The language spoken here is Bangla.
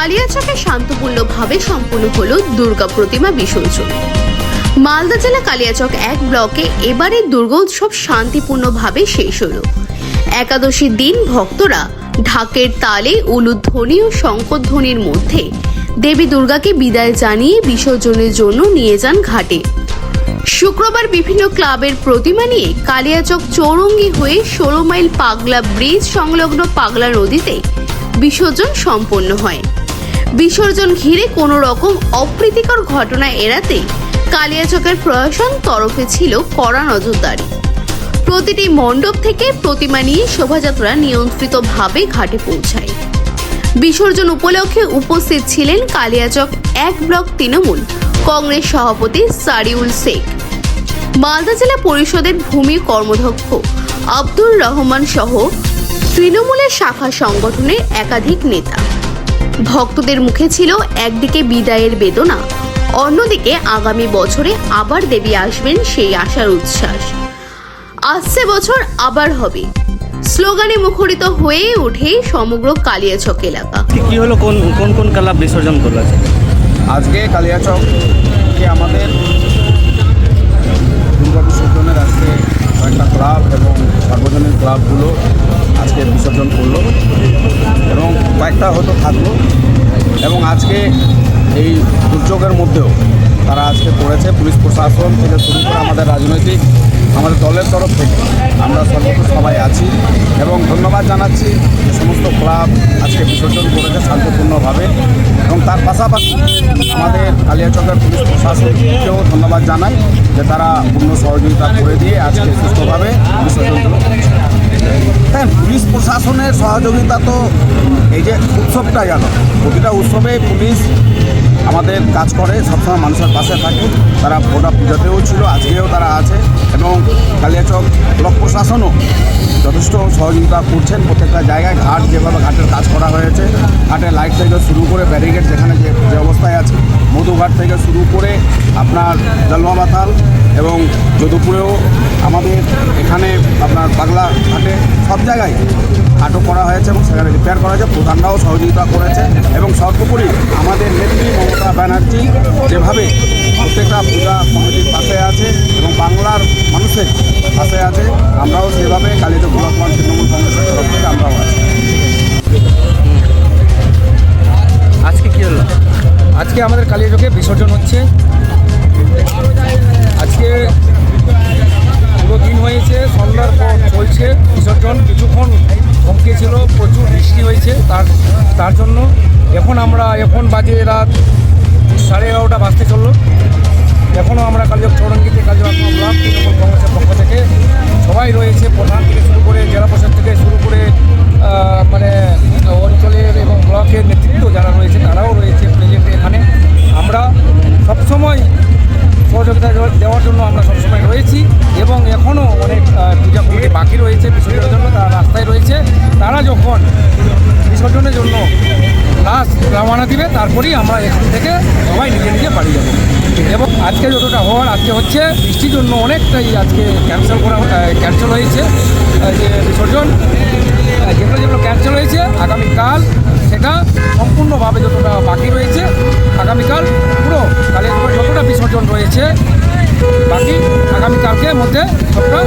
কালিয়াচকে শান্তপূর্ণভাবে সম্পন্ন হলো দুর্গা প্রতিমা বিসর্জন। মালদা জেলা কালিয়াচক এক ব্লকে এবারের দুর্গোৎসব শান্তিপূর্ণভাবে শেষ হল। একাদশীর দিন ভক্তরা ঢাকের তালে উলুধ্বনি ও শঙ্করধ্বনির মধ্যে দেবী দুর্গাকে বিদায় জানিয়ে বিসর্জনের জন্য নিয়ে যান ঘাটে। শুক্রবার বিভিন্ন ক্লাবের প্রতিমা নিয়ে কালিয়াচক চৌরঙ্গি হয়ে ষোলো মাইল পাগলা ব্রিজ সংলগ্ন পাগলা নদীতে বিসর্জন সম্পন্ন হয়। বিসর্জন ঘিরে কোনো রকম অপ্রীতিকর ঘটনা এড়াতে কালিয়াচকের প্রশাসন তরফে ছিল কড়া নজরদারি। প্রতিটি মণ্ডপ থেকে প্রতিমা নিয়ে শোভাযাত্রা নিয়ন্ত্রিতভাবে ঘাটে পৌঁছায়। বিসর্জন উপলক্ষে উপস্থিত ছিলেন কালিয়াচক এক ব্লক তৃণমূল কংগ্রেস সভাপতি সারিউল শেখ। মালদা জেলা পরিষদের ভূমি কর্মধ্যক্ষ আব্দুর রহমান সহ তৃণমূলের শাখা সংগঠনের একাধিক নেতা। ভক্তদের মুখে ছিল একদিকে বিদায়ের বেদনা অন্যদিকে আগামী বছরে আবার দেবী আসবেন সেই আশার উচ্ছ্বাস। আসছে বছর আবার হবে। স্লোগানে মুখরিত হয়ে ওঠে সমগ্র কালিয়াচক এলাকা। কি- হলো? কোন কোন কোন ক্লাব বিসর্জন করল আজকে? আজকে কালিয়াচককে আমাদের দুর্গা বিসর্জনের আজকে কয়েকটা ক্লাব এবং সার্বজনীন ক্লাবগুলো কয়েকটা হয়তো থাকল। এবং আজকে এই দুর্যোগের মধ্যেও তারা আজকে করেছে পুলিশ প্রশাসন থেকে শুরু করে আমাদের রাজনৈতিক, আমাদের দলের তরফ থেকে আমরা সর্বত্র সবাই আছি। এবং ধন্যবাদ জানাচ্ছি যে সমস্ত ক্লাব আজকে বিসর্জন করেছে শান্তিপূর্ণভাবে। এবং তার পাশাপাশি আমাদের কালিয়াচকের পুলিশ প্রশাসনকেও ধন্যবাদ জানাই যে তারা পূর্ণ সহযোগিতা করে দিয়ে আজকে সুস্থভাবে বিসর্জনগুলো করেছে। হ্যাঁ প্রশাসনের সহযোগিতা তো এই যে উৎসবটা গেল। প্রতিটা উৎসবে পুলিশ আমাদের কাজ করে, সবসময় মানুষের পাশে থাকে। তারা ভোটা পুজোতেও ছিল, আজকেও তারা আছে এবং কালিয়াচক ব্লক প্রশাসনও যথেষ্ট সহযোগিতা করছেন। প্রত্যেকটা জায়গায় ঘাট যেভাবে ঘাটের কাজ করা হয়েছে ঘাটের লাইট থেকে শুরু করে ব্যারিকেড যেখানে যে যে অবস্থায় আছে মধুঘাট থেকে শুরু করে আপনার জলমাবাতাল এবং যদুপুরেও আমাদের এখানে আপনার পাগলা ঘাটে সব জায়গায় আটক করা হয়েছে এবং সেখানে রিপেয়ার করা হয়েছে। প্রধানরাও সহযোগিতা করেছে এবং সর্বোপরি আমাদের নেত্রী মমতা ব্যানার্জি যেভাবে প্রত্যেকটা পূজা কমিটির পাশে আছে এবং বাংলার মানুষের পাশে আছে, আমরাও সেভাবে কালিত ওয়ান তৃণমূল কংগ্রেসের তরফ থেকে আমরাও আছি। আজকে কী হলো? আজকে আমাদের কালিয়াচকে বিসর্জন হচ্ছে। আজকে পুরো দিন হয়েছে, সন্ধ্যার পর চলছে বিসর্জন। কিছুক্ষণ থমকেছিল প্রচুর বৃষ্টি হয়েছে, তার তার জন্য এখন আমরা, এখন বাজে রাত সাড়ে এগারোটা বাজতে চলল। এখনও আমরা কালিয়াক চৌরঙ্গিতে কালিয়াক ব্লক তৃণমূল কংগ্রেসের পক্ষ থেকে সবাই রয়েছে, প্রধান থেকে শুরু করে জেলা প্রশাসন থেকে শুরু করে মানে অঞ্চলের এবং ব্লকের নেতৃত্ব যারা রয়েছে, তারাও রয়েছে প্রেজেন্টে এখানে। আমরা সবসময় সহযোগিতা দেওয়ার- জন্য আমরা সবসময় রয়েছি এবং এখনও অনেক পূজা বাকি রয়েছে জন্য রওনা দিবে তারপরেই আমরা এখান থেকে সবাই নিজে নিজে বাড়ি যাব। এবং আজকে যতটা হওয়ার, আজকে হচ্ছে, বৃষ্টির জন্য অনেকটাই আজকে ক্যান্সেল করা ক্যান্সেল হয়েছে। যে বিসর্জন যেগুলো যেগুলো ক্যান্সেল হয়েছে, আগামীকাল সেটা সম্পূর্ণভাবে যতটা বাকি রয়েছে, আগামীকাল পুরো কালিয়াচকের যতটা বিসর্জন রয়েছে, বাকি আগামীকালকের মধ্যে সবটা